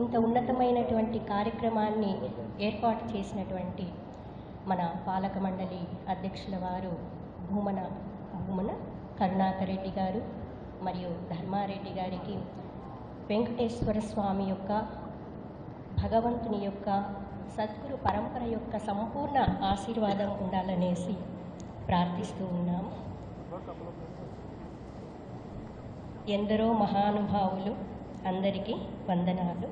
ఇంత ఉన్నతమైనటువంటి కార్యక్రమాన్ని ఏర్పాటు చేసినటువంటి మన పాలక మండలి అధ్యక్షుల వారు భూమన భూమన కరుణాకర్ రెడ్డి గారు మరియు ధర్మారెడ్డి గారికి వెంకటేశ్వర స్వామి యొక్క భగవంతుని యొక్క సద్గురు పరంపర యొక్క సంపూర్ణ ఆశీర్వాదం ఉండాలనేసి ప్రార్థిస్తూ ఉన్నాము. ఎందరో మహానుభావులు అందరికీ వందనాలు.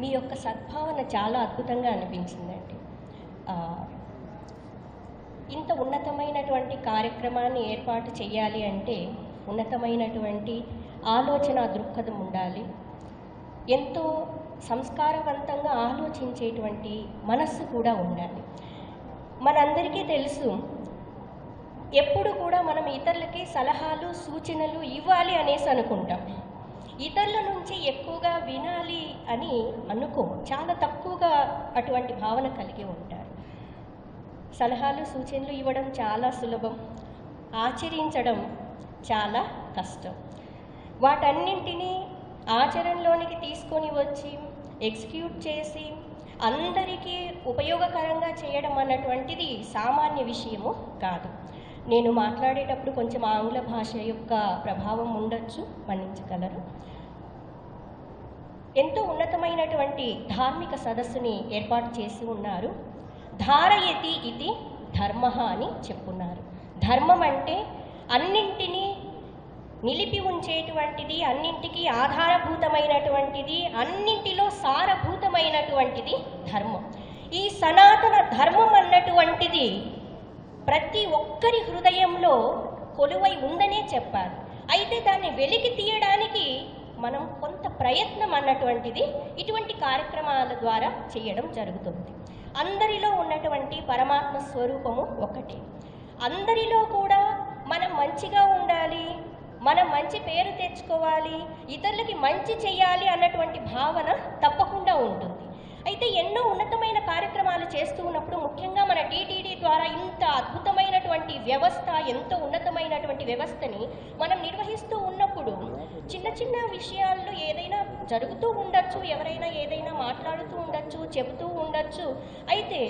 మీ యొక్క సద్భావన చాలా అద్భుతంగా అనిపించిందండి. ఇంత ఉన్నతమైనటువంటి కార్యక్రమాన్ని ఏర్పాటు చేయాలి అంటే ఉన్నతమైనటువంటి ఆలోచన దృక్పథం ఉండాలి. ఎంతో సంస్కారవంతంగా ఆలోచించేటువంటి మనస్సు కూడా ఉండాలి. మనందరికీ తెలుసు ఎప్పుడు కూడా మనం ఇతరులకి సలహాలు సూచనలు ఇవ్వాలి అనేసి అనుకుంటాం. ఇతరుల నుంచి ఎక్కువగా వినాలి అని అనుకో చాలా తక్కువగా అటువంటి భావన కలిగి ఉంటారు. సలహాలు సూచనలు ఇవ్వడం చాలా సులభం. ఆచరించడం చాలా కష్టం. వాటన్నింటినీ ఆచరణలోనికి తీసుకొని వచ్చి ఎగ్జిక్యూట్ చేసి అందరికీ ఉపయోగకరంగా చేయడం అన్నటువంటిది సామాన్య విషయము కాదు. నేను మాట్లాడేటప్పుడు కొంచెం ఆంగ్ల భాష యొక్క ప్రభావం ఉండొచ్చు మన్నించగలరు. ఎంతో ఉన్నతమైనటువంటి ధార్మిక సదస్సుని ఏర్పాటు చేసి ఉన్నారు. ధారయతి ఇది ధర్మ అని చెప్పున్నారు. ధర్మం అంటే అన్నింటినీ నిలిపి ఉంచేటువంటిది అన్నింటికి ఆధారభూతమైనటువంటిది అన్నింటిలో సారభూతమైనటువంటిది ధర్మం. ఈ సనాతన ధర్మం అన్నటువంటిది ప్రతి ఒక్కరి హృదయంలో కొలువై ఉందనే చెప్పారు. అయితే దాన్ని వెలికి తీయడానికి మనం కొంత ప్రయత్నం అన్నటువంటిది ఇటువంటి కార్యక్రమాల ద్వారా చేయడం జరుగుతుంది. అందరిలో ఉన్నటువంటి పరమాత్మ స్వరూపము ఒకటి. అందరిలో కూడా మనం మంచిగా ఉండాలి మనం మంచి పేరు తెచ్చుకోవాలి ఇతరులకి మంచి చేయాలి అన్నటువంటి భావన తప్పకుండా ఉంటుంది. అయితే ఎన్నో ఉన్నతమైన కార్యక్రమాలు చేస్తూ ఉన్నప్పుడు ముఖ్యంగా మన టీటీడీ ద్వారా ఇంత అద్భుతమైనటువంటి వ్యవస్థ ఎంతో ఉన్నతమైనటువంటి వ్యవస్థని మనం నిర్వహిస్తూ ఉన్నప్పుడు చిన్న చిన్న విషయాల్లో ఏదైనా జరుగుతూ ఉండొచ్చు ఎవరైనా ఏదైనా మాట్లాడుతూ ఉండొచ్చు. చెబుతూ ఉండొచ్చు. అయితే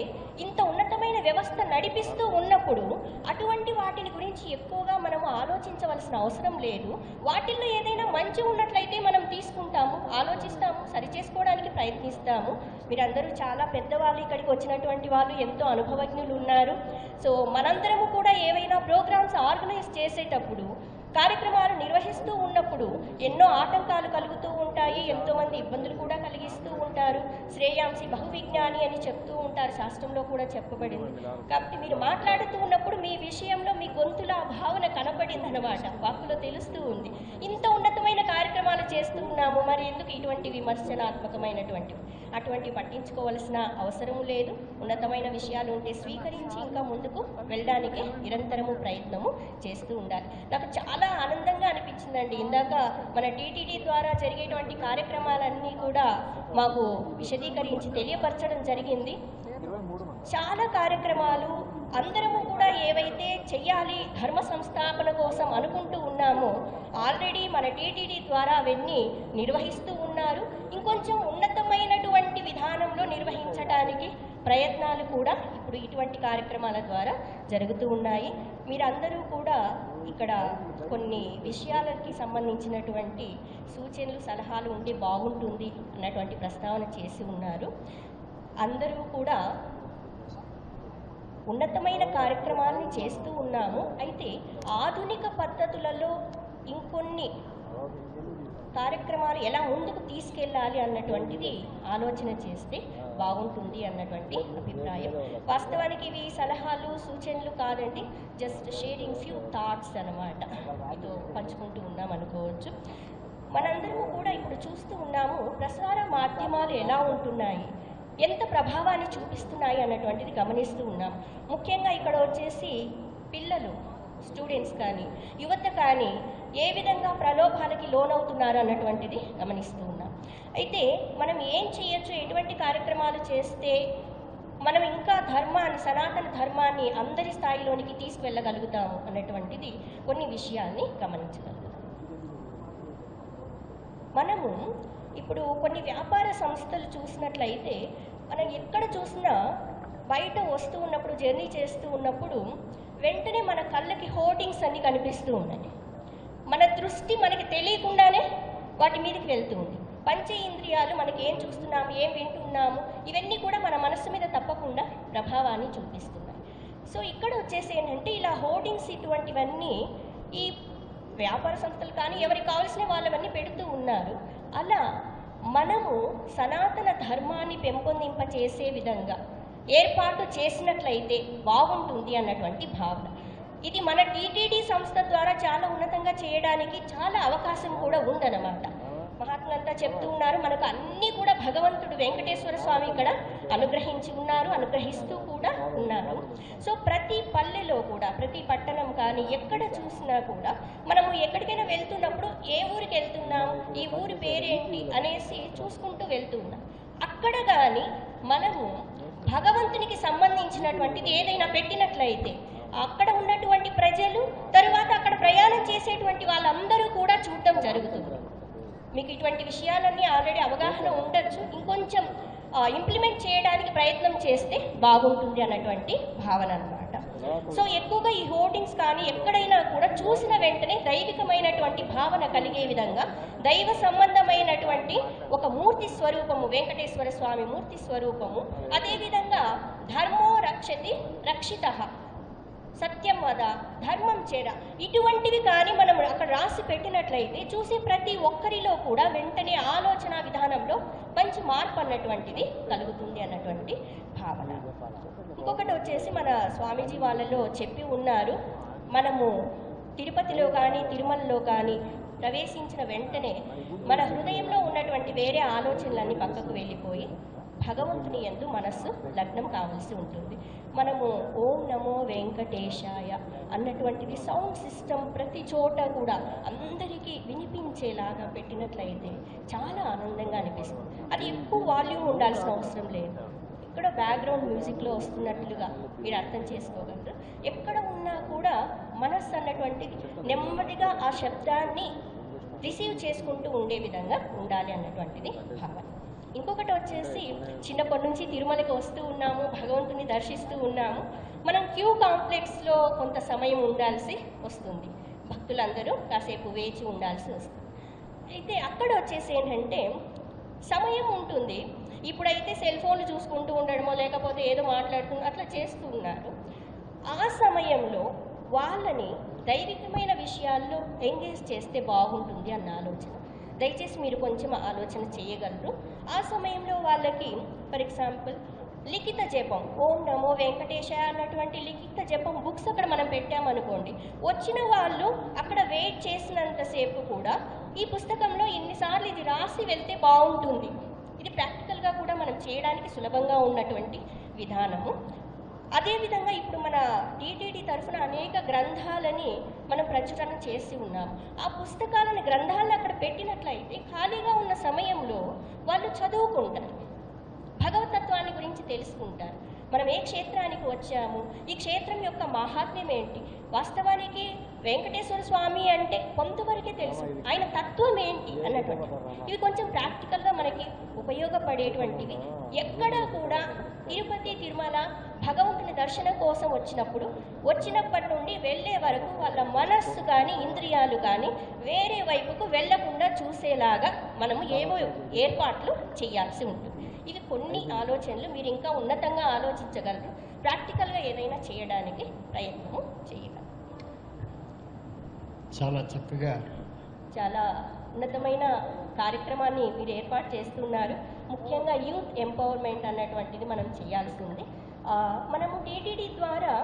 ఇంత ఉన్నతమైన వ్యవస్థ నడిపిస్తూ ఉన్నప్పుడు అటువంటి వాటిని గురించి ఎక్కువగా మనము ఆలోచించవలసిన అవసరం లేదు. వాటిల్లో ఏదైనా మంచి ఉన్నట్లయితే మనం తీసుకుంటాము ఆలోచిస్తాము సరిచేసుకోవడానికి ప్రయత్నిస్తాము. మీరందరూ చాలా పెద్దవాళ్ళు ఇక్కడికి వచ్చినటువంటి వాళ్ళు ఎంతో అనుభవజ్ఞులు ఉన్నారు. సో మనందరము కూడా ఏవైనా ప్రోగ్రామ్స్ ఆర్గనైజ్ చేసేటప్పుడు కార్యక్రమాలు నిర్వహిస్తూ ఉన్నప్పుడు ఎన్నో ఆటంకాలు కలుగుతూ ఉంటాయి ఎంతోమంది ఇబ్బందులు కూడా కలిగిస్తూ ఉంటారు. శ్రేయాంసి బహువిజ్ఞాని అని చెప్తూ ఉంటారు శాస్త్రంలో కూడా చెప్పబడింది. కాబట్టి మీరు మాట్లాడుతూ ఉన్నప్పుడు మీ విషయంలో మీ గొంతుల ఆ భావన కనపడింది అనమాట వాక్కులో తెలుస్తూ ఉంది. ఇంత ఉన్నతమైన కార్యక్రమాలు చేస్తూ ఉన్నాము మరి ఎందుకు ఇటువంటి విమర్శనాత్మకమైనటువంటివి? అటువంటి పట్టించుకోవలసిన అవసరం లేదు. ఉన్నతమైన విషయాలు ఉంటే స్వీకరించి ఇంకా ముందుకు వెళ్ళడానికి నిరంతరము ప్రయత్నము చేస్తూ ఉండాలి. నాకు చాలా చాలా ఆనందంగా అనిపించిందండి. ఇందాక మన టీటీడీ ద్వారా జరిగేటువంటి కార్యక్రమాలన్నీ కూడా మాకు విశదీకరించి తెలియపరచడం జరిగింది. చాలా కార్యక్రమాలు అందరము కూడా ఏవైతే చెయ్యాలి ధర్మ సంస్థాపన కోసం అనుకుంటూ ఉన్నామో ఆల్రెడీ మన టీటీడీ ద్వారా అవన్నీ నిర్వహిస్తూ ఉన్నారు. ఇంకొంచెం ఉన్నతమైనటువంటి విధానంలో నిర్వహించడానికి ప్రయత్నాలు కూడా ఇప్పుడు ఇటువంటి కార్యక్రమాల ద్వారా జరుగుతూ ఉన్నాయి. మీరందరూ కూడా ఇక్కడ కొన్ని విషయాలకి సంబంధించినటువంటి సూచనలు సలహాలు ఉంటే బాగుంటుంది అన్నటువంటి ప్రస్తావన చేసి ఉన్నారు. అందరూ కూడా ఉన్నతమైన కార్యక్రమాలని చేస్తూ ఉన్నాము. అయితే ఆధునిక పద్ధతులలో ఇంకొన్ని కార్యక్రమాలు ఎలా ముందుకు తీసుకెళ్ళాలి అన్నటువంటిది ఆలోచన చేస్తే బాగుంటుంది అన్నటువంటి అభిప్రాయం. వాస్తవానికి ఇవి సలహాలు సూచనలు కాదండి. జస్ట్ షేరింగ్ ఫ్యూ థాట్స్ అన్నమాట. మీతో పంచుకుంటూ ఉన్నాం అనుకోవచ్చు. మనందరము కూడా ఇప్పుడు చూస్తూ ఉన్నాము ప్రసార మాధ్యమాలు ఎలా ఉంటున్నాయి? ఎంత ప్రభావాన్ని చూపిస్తున్నాయి అన్నటువంటిది గమనిస్తూ ఉన్నాం. ముఖ్యంగా ఇక్కడ వచ్చేసి పిల్లలు స్టూడెంట్స్ కానీ యువత కానీ ఏ విధంగా ప్రలోభాలకి లోనవుతున్నారు అన్నటువంటిది గమనిస్తూ ఉన్నాం. అయితే మనం ఏం చేయొచ్చు? ఎటువంటి కార్యక్రమాలు చేస్తే మనం ఇంకా ధర్మాన్ని సనాతన ధర్మాన్ని అందరి స్థాయిలోనికి తీసుకువెళ్ళగలుగుతాము అన్నటువంటిది కొన్ని విషయాల్ని గమనించగలుగుతాం. మనము ఇప్పుడు కొన్ని వ్యాపార సంస్థలు చూసినట్లయితే మనం ఎక్కడ చూసినా బయట వస్తూ ఉన్నప్పుడు జర్నీ చేస్తూ ఉన్నప్పుడు వెంటనే మన కళ్ళకి హోర్డింగ్స్ అన్నీ కనిపిస్తూ ఉన్నాయి. మన దృష్టి మనకి తెలియకుండానే వాటి మీదకి వెళ్తుంది. పంచ ఇంద్రియాలు మనకి ఏం చూస్తున్నాము ఏం వింటున్నాము ఇవన్నీ కూడా మన మనస్సు మీద తప్పకుండా ప్రభావాన్ని చూపిస్తున్నాయి. సో ఇక్కడ వచ్చేసి ఏంటంటే ఇలా హోర్డింగ్స్ ఇటువంటివన్నీ ఈ వ్యాపార సంస్థలు కానీ ఎవరికి కావాల్సిన వాళ్ళవన్నీ పెడుతూ ఉన్నారు. అలా మనము సనాతన ధర్మాన్ని పెంపొందింప చేసే విధంగా ఏర్పాటు చేసినట్లయితే బాగుంటుంది అన్నటువంటి భావన. ఇది మన టీటీడీ సంస్థ ద్వారా చాలా ఉన్నతంగా చేయడానికి చాలా అవకాశం కూడా ఉందన్నమాట. మహాత్ములంతా చెప్తూ ఉన్నారు మనకు అన్నీ కూడా భగవంతుడు వెంకటేశ్వర స్వామి ఇక్కడ అనుగ్రహించి ఉన్నారు అనుగ్రహిస్తూ కూడా ఉన్నారు. సో ప్రతి పల్లెలో కూడా ప్రతి పట్టణం కానీ ఎక్కడ చూసినా కూడా మనము ఎక్కడికైనా వెళ్తున్నప్పుడు ఏ ఊరికి వెళ్తున్నాం ఈ ఊరి పేరేంటి అనేసి చూసుకుంటూ వెళ్తున్నాం అక్కడ కానీ మనము భగవంతునికి సంబంధించినటువంటిది ఏదైనా పెట్టినట్లయితే అక్కడ ఉన్నటువంటి ప్రజలు తరువాత అక్కడ ప్రయాణం చేసేటువంటి వాళ్ళందరూ కూడా చూడటం జరుగుతుంది. మీకు ఇటువంటి విషయాలన్నీ ఆల్రెడీ అవగాహన ఉండొచ్చు. ఇంకొంచెం ఇంప్లిమెంట్ చేయడానికి ప్రయత్నం చేస్తే బాగుంటుంది అన్నటువంటి భావన అన్నమాట. సో ఎక్కువగా ఈ హోర్డింగ్స్ కానీ ఎక్కడైనా కూడా చూసిన వెంటనే దైవికమైనటువంటి భావన కలిగే విధంగా దైవ సంబంధమైనటువంటి ఒక మూర్తి స్వరూపము వెంకటేశ్వర స్వామి మూర్తి స్వరూపము అదేవిధంగా ధర్మో రక్షతి రక్షిత సత్యం వద ధర్మం చేర. ఇటువంటివి కానీ మనం అక్కడ రాసి పెట్టినట్లయితే చూసే ప్రతి ఒక్కరిలో కూడా వెంటనే ఆలోచన విధానంలో మంచి మార్పు అన్నటువంటిది కలుగుతుంది అన్నటువంటి భావన. ఇంకొకటి వచ్చేసి మన స్వామీజీ వాళ్ళలో చెప్పి ఉన్నారు మనము తిరుపతిలో కానీ తిరుమలలో కానీ ప్రవేశించిన వెంటనే మన హృదయంలో ఉన్నటువంటి వేరే ఆలోచనలన్నీ పక్కకు వెళ్ళిపోయి భగవంతుని ఎందు మనస్సు లగ్నం కావాల్సి ఉంటుంది. మనము ఓం నమో వెంకటేశాయ అన్నటువంటిది సౌండ్ సిస్టమ్ ప్రతి చోట కూడా అందరికీ వినిపించేలాగా పెట్టినట్లయితే చాలా ఆనందంగా అనిపిస్తుంది. అది ఎక్కువ వాల్యూమ్ ఉండాల్సిన అవసరం లేదు. ఇక్కడ బ్యాక్గ్రౌండ్ మ్యూజిక్లో వస్తున్నట్లుగా మీరు అర్థం చేసుకోగలరు. ఎక్కడ ఉన్నా కూడా మనస్సు అన్నటువంటి నెమ్మదిగా ఆ శబ్దాన్ని రిసీవ్ చేసుకుంటూ ఉండే విధంగా ఉండాలి అన్నటువంటిది భావన. ఇంకొకటి వచ్చేసి చిన్నప్పటి నుంచి తిరుమలకి వస్తూ ఉన్నాము భగవంతుని దర్శిస్తూ ఉన్నాము. మనం క్యూ కాంప్లెక్స్లో కొంత సమయం ఉండాల్సి వస్తుంది. భక్తులందరూ కాసేపు వేచి ఉండాల్సి వస్తుంది. అయితే అక్కడ వచ్చేసి ఏంటంటే సమయం ఉంటుంది. ఇప్పుడైతే సెల్ ఫోన్లు చూసుకుంటూ ఉండడమో లేకపోతే ఏదో మాట్లాడుతూ అట్లా చేస్తూ ఉన్నారు. ఆ సమయంలో వాళ్ళని దైవికమైన విషయాల్లో ఎంగేజ్ చేస్తే బాగుంటుంది అన్న ఆలోచన. దయచేసి మీరు కొంచెం ఆలోచన చేయగలరు. ఆ సమయంలో వాళ్ళకి ఫర్ ఎగ్జాంపుల్ లిఖిత జపం ఓం నమో వెంకటేశ అన్నటువంటి లిఖిత జపం బుక్స్ అక్కడ మనం పెట్టామనుకోండి వచ్చిన వాళ్ళు అక్కడ వెయిట్ చేసినంతసేపు కూడా ఈ పుస్తకంలో ఎన్నిసార్లు ఇది రాసి వెళ్తే బాగుంటుంది. ఇది ప్రాక్టికల్గా కూడా మనం చేయడానికి సులభంగా ఉన్నటువంటి విధానము. అదేవిధంగా ఇప్పుడు మన టీటీడీ తరఫున అనేక గ్రంథాలని మనం ప్రచురణ చేసి ఉన్నాం. ఆ పుస్తకాలను గ్రంథాలను అక్కడ పెట్టినట్లయితే ఖాళీగా ఉన్న సమయంలో వాళ్ళు చదువుకుంటారు. భగవతత్వాన్ని గురించి తెలుసుకుంటారు. మనం ఏ క్షేత్రానికి వచ్చాము? ఈ క్షేత్రం యొక్క మహాత్మ్యం ఏంటి? వాస్తవానికి వెంకటేశ్వర స్వామి అంటే కొంతవరకే తెలుసు. ఆయన తత్వం ఏంటి అన్నటువంటి. ఇవి కొంచెం ప్రాక్టికల్గా మనకి ఉపయోగపడేటువంటివి. ఎక్కడా కూడా తిరుపతి తిరుమల భగవంతుని దర్శనం కోసం వచ్చినప్పుడు వచ్చినప్పటి నుండి వెళ్ళే వరకు వాళ్ళ మనస్సు కానీ ఇంద్రియాలు కానీ వేరే వైపుకు వెళ్ళకుండా చూసేలాగా మనము ఏవో ఏర్పాట్లు చేయాల్సి ఉంటుంది. ఇవి కొన్ని ఆలోచనలు మీరు ఇంకా ఉన్నతంగా ఆలోచించగలరు. ప్రాక్టికల్గా ఏదైనా చేయడానికి ప్రయత్నము చేయగలరు చాలా చక్కగా చాలా ఉన్నతమైన కార్యక్రమాన్ని మీరు ఏర్పాటు చేస్తున్నారు. ముఖ్యంగా యూత్ ఎంపవర్మెంట్ అన్నటువంటిది మనం చేయాల్సి ఉంది. మనము టీటీడీ ద్వారా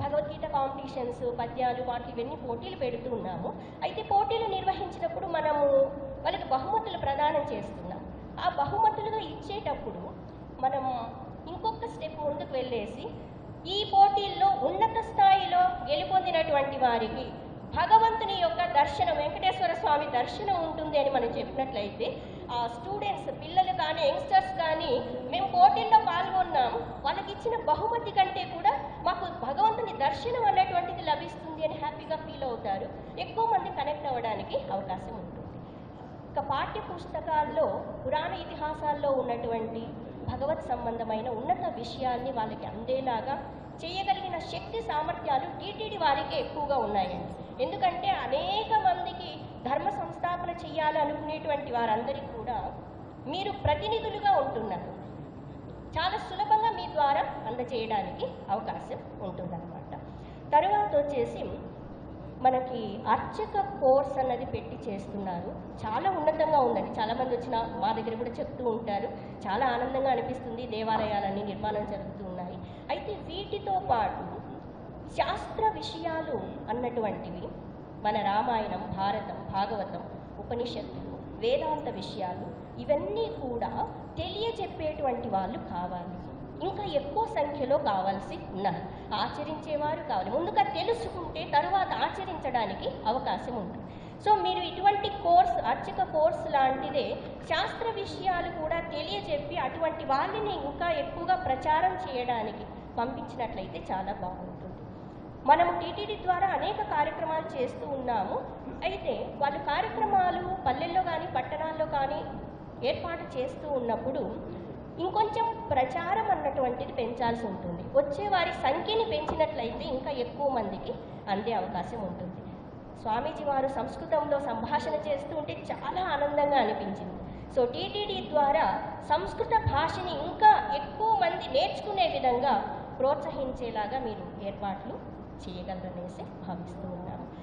భగవద్గీత కాంపిటీషన్స్ పద్యాలు వాటి ఇవన్నీ పోటీలు పెడుతూ ఉన్నాము. అయితే పోటీలు నిర్వహించినప్పుడు మనము వాళ్ళకి బహుమతులు ప్రదానం చేస్తున్నాం. ఆ బహుమతులుగా ఇచ్చేటప్పుడు మనం ఇంకొక స్టెప్ ముందుకు వెళ్ళేసి ఈ పోటీల్లో ఉన్నత స్థాయిలో గెలుపొందినటువంటి వారికి భగవంతుని యొక్క దర్శనం వెంకటేశ్వర స్వామి దర్శనం ఉంటుంది అని మనం చెప్పినట్లయితే స్టూడెంట్స్ పిల్లలు కానీ యంగ్స్టర్స్ కానీ మేము పోటీల్లో పాల్గొన్నాం. వాళ్ళకి ఇచ్చిన బహుమతి కంటే కూడా మాకు భగవంతుని దర్శనం అనేటువంటిది లభిస్తుంది అని హ్యాపీగా ఫీల్ అవుతారు. ఎక్కువ మంది కనెక్ట్ అవ్వడానికి అవకాశం ఉంటుంది. ఇక పాఠ్య పుస్తకాల్లో పురాణ ఇతిహాసాల్లో ఉన్నటువంటి భగవత్ సంబంధమైన ఉన్నత విషయాల్ని వాళ్ళకి అందేలాగా చేయగలిగిన శక్తి సామర్థ్యాలు టీటీడీ వారికి ఎక్కువగా ఉన్నాయండి. ఎందుకంటే అనేక మంది ధర్మ సంస్థాపన చేయాలి అనుకునేటువంటి వారందరికీ కూడా మీరు ప్రతినిధులుగా ఉంటున్నారు. చాలా సులభంగా మీ ద్వారా అందచేయడానికి అవకాశం ఉంటుందన్నమాట. తరువాత వచ్చేసి మనకి అర్చక కోర్స్ అన్నది పెట్టి చేస్తున్నారు. చాలా ఉన్నతంగా ఉందండి. చాలామంది వచ్చిన మా దగ్గర కూడా చెప్తూ ఉంటారు. చాలా ఆనందంగా అనిపిస్తుంది. దేవాలయాలన్నీ నిర్మాణం జరుగుతూ ఉన్నాయి. అయితే వీటితో పాటు శాస్త్ర విషయాలు అన్నటువంటివి మన రామాయణం భారతం భాగవతం ఉపనిషత్తులు వేదాంత విషయాలు ఇవన్నీ కూడా తెలియజెప్పేటువంటి వాళ్ళు కావాలి. ఇంకా ఎక్కువ సంఖ్యలో కావాల్సి ఉన్నారు ఆచరించేవారు కావాలి. ముందుగా తెలుసుకుంటే తరువాత ఆచరించడానికి అవకాశం ఉంటుంది సో మీరు ఇటువంటి కోర్స్ అర్చక కోర్స్ లాంటిదే శాస్త్ర విషయాలు కూడా తెలియజెప్పి అటువంటి వాళ్ళని ఇంకా ఎక్కువగా ప్రచారం చేయడానికి పంపించినట్లయితే చాలా బాగుంటుంది. మనము టీటీడీ ద్వారా అనేక కార్యక్రమాలు చేస్తూ ఉన్నాము. అయితే వాళ్ళు కార్యక్రమాలు పల్లెల్లో కానీ పట్టణాల్లో కానీ ఏర్పాటు చేస్తూ ఉన్నప్పుడు ఇంకొంచెం ప్రచారం అన్నటువంటిది పెంచాల్సి ఉంటుంది. వచ్చేవారి సంఖ్యని పెంచినట్లయితే ఇంకా ఎక్కువ మందికి అందే అవకాశం ఉంటుంది. స్వామీజీ వారు సంస్కృతంలో సంభాషణ చేస్తూ ఉంటే చాలా ఆనందంగా అనిపించింది. సో టీటీడీ ద్వారా సంస్కృత భాషని ఇంకా ఎక్కువ మంది నేర్చుకునే విధంగా ప్రోత్సహించేలాగా మీరు ఏర్పాట్లు చేయగలరనేసి భావిస్తూ